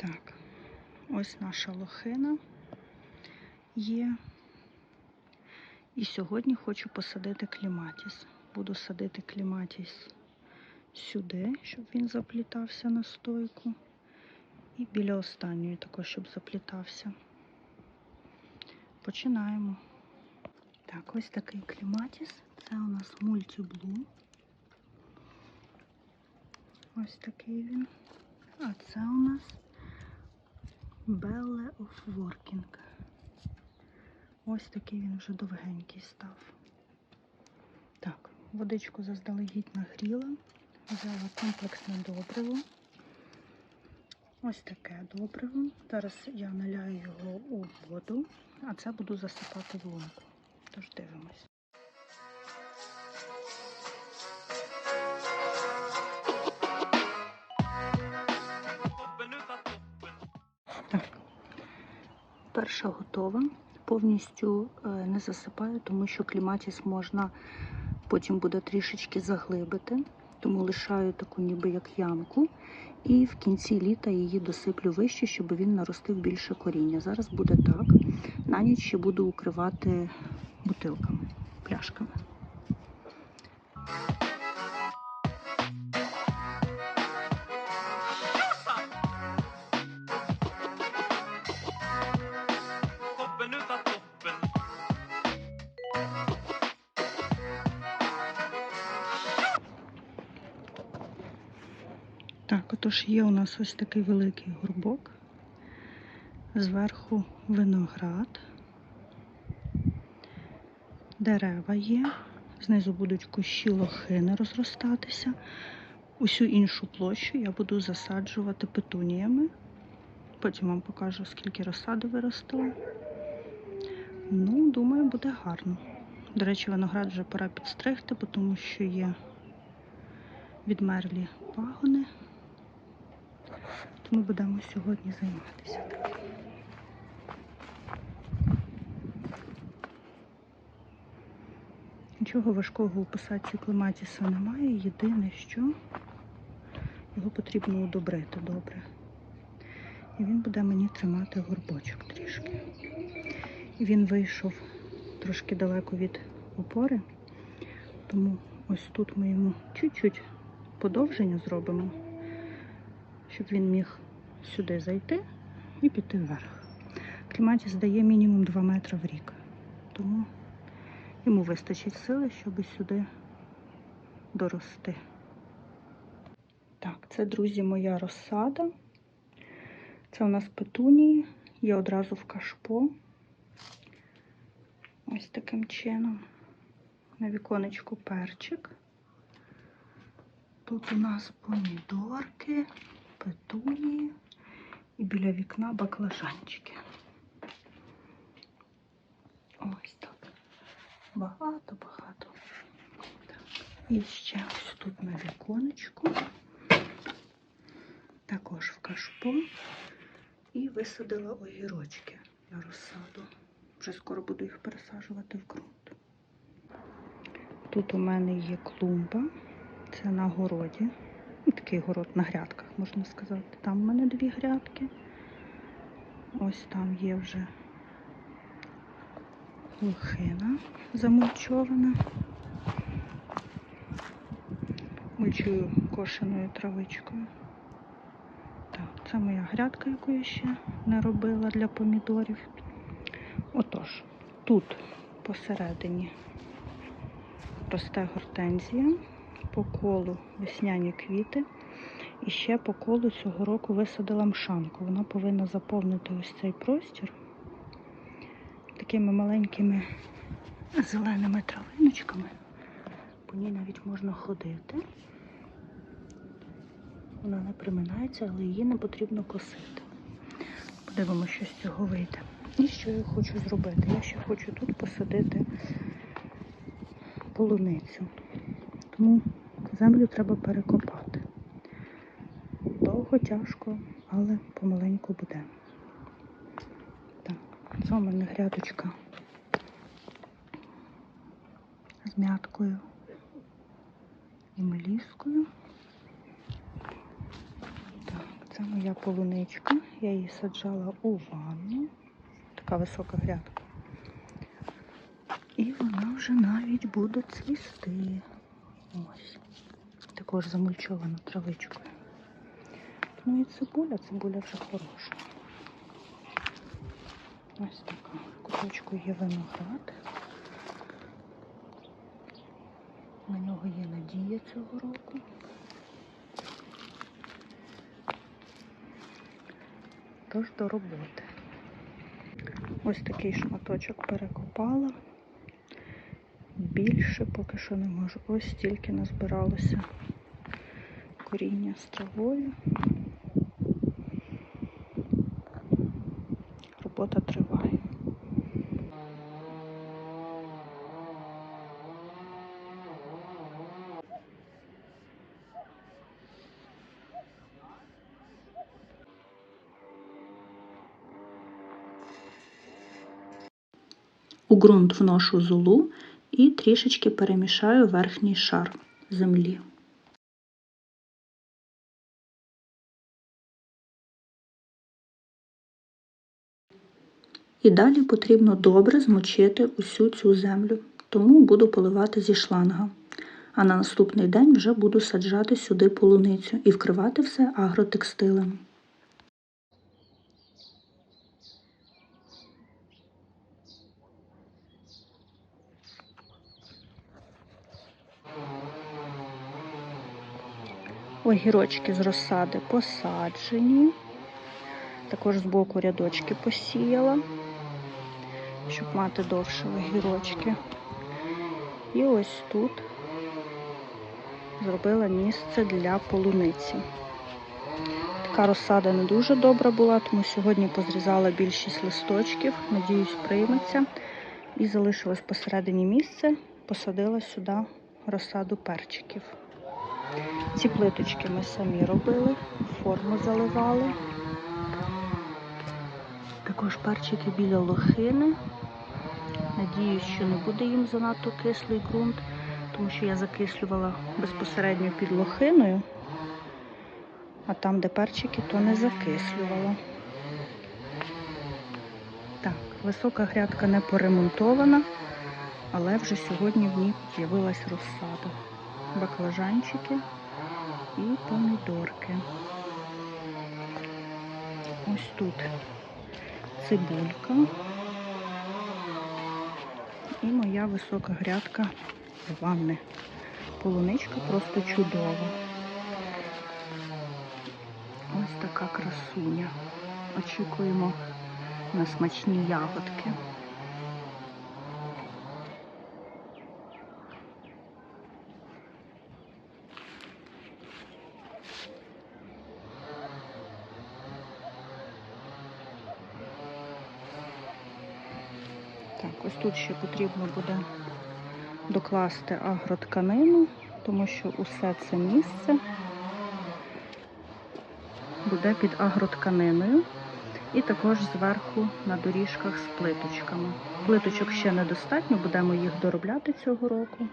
Так, ось наша лохина є. І сьогодні хочу посадити кліматіс. Буду садити кліматіс сюди, щоб він заплітався на стойку. І біля останньої також, щоб заплітався. Починаємо. Так, ось такий кліматіс. Це у нас мультиблу. Ось такий він. А це у нас Belle of Working. Ось такий він вже довгенький став. Так, водичку заздалегідь нагріла. Взяла комплексне добриво. Ось таке добриво. Зараз я наляю його у воду, а це буду засипати в лунку. Тож дивимось. Перша готова. Повністю е, не засипаю, тому що кліматіс можна потім буде трішечки заглибити. Тому лишаю таку ніби як ямку. І в кінці літа її досиплю вище, щоб він наростив більше коріння. Зараз буде так. На ніч ще буду укривати бутилками, пляшками. Так, отож є у нас ось такий великий горбок. Зверху виноград. Дерева є. Знизу будуть кущі лохини розростатися. Усю іншу площу я буду засаджувати петуніями. Потім вам покажу, скільки розсади виростило. Ну, думаю, буде гарно. До речі, виноград вже пора підстригти, тому що є відмерлі пагони. Тому будемо сьогодні займатися. Нічого важкого у посадці клематіса немає. Єдине, що його потрібно удобрити добре. І він буде мені тримати горбочок трішки. Він вийшов трошки далеко від опори, тому ось тут ми йому чуть-чуть подовження зробимо, щоб він міг сюди зайти і піти вверх. Кліматіс дає мінімум 2 метри в рік, тому йому вистачить сили, щоб сюди дорости. Так, це, друзі, моя розсада. Це у нас петунії, є одразу в кашпо. Ось таким чином. На віконечку перчик. Тут у нас помідорки, петунії і біля вікна баклажанчики. Ось так. Багато-багато. І ще ось тут на віконечку. Також в кашпо. І висадила огірочки на розсаду. Вже скоро буду їх пересаджувати в ґрунт. Тут у мене є клумба. Це на городі. Ну, Такий город на грядках, можна сказати. Там у мене дві грядки. Ось там є вже лохина замульчована. Мульчую кошеною травичкою. Так, це моя грядка, яку я ще не робила для помідорів. Отож, тут посередині росте гортензія, по колу весняні квіти. І ще по колу цього року висадила мшанку. Вона повинна заповнити ось цей простір такими маленькими зеленими травиночками. По ній навіть можна ходити. Вона не приминається, але її не потрібно косити. Подивимося, що з цього вийде. І що я хочу зробити? Я ще хочу тут посадити полуницю. Тому землю треба перекопати. Довго, тяжко, але помаленьку буде. Так, це у мене грядочка з мяткою і меліскою. Так, це моя полуничка. Я її саджала у ванну. Така висока грядка. І вона вже навіть буде цвісти. Ось. Також замульчована травичкою. Ну і цибуля, цибуля вже хороша. Ось така. Куточку є виноград. На нього є надія цього року. Тож до роботи. Ось такий шматочок перекопала. Більше поки що не можу. Ось стільки назбиралося коріння з травою. Робота триває. У ґрунт вношу золу і трішечки перемішаю верхній шар землі. І далі потрібно добре змочити усю цю землю, тому буду поливати зі шланга. А на наступний день вже буду саджати сюди полуницю і вкривати все агротекстилем. Огірочки з розсади посаджені. Також збоку рядочки посіяла, щоб мати довше огірочки. І ось тут зробила місце для полуниці. Така розсада не дуже добра була, тому сьогодні позрізала більшість листочків, надіюсь, прийметься. І залишилось посередині місце, посадила сюди розсаду перчиків. Ці плиточки ми самі робили, форму заливали. Також перчики біля лохини. Надіюсь, що не буде їм занадто кислий ґрунт, тому що я закислювала безпосередньо під лохиною, а там, де перчики, то не закислювала. Так, висока грядка не поремонтована, але вже сьогодні в ній з'явилась розсада. Баклажанчики і помідорки. Ось тут цибулька і моя висока грядка ванни. Полуничка просто чудова. Ось така красуня. Очікуємо на смачні ягодки. Ось тут ще потрібно буде докласти агротканину, тому що усе це місце буде під агротканиною. І також зверху на доріжках з плиточками. Плиточок ще недостатньо, будемо їх доробляти цього року.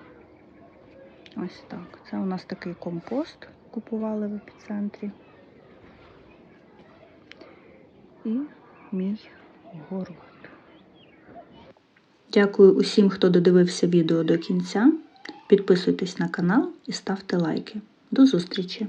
Ось так. Це у нас такий компост купували в епіцентрі. І мій город. Дякую усім, хто додивився відео до кінця. Підписуйтесь на канал і ставте лайки. До зустрічі!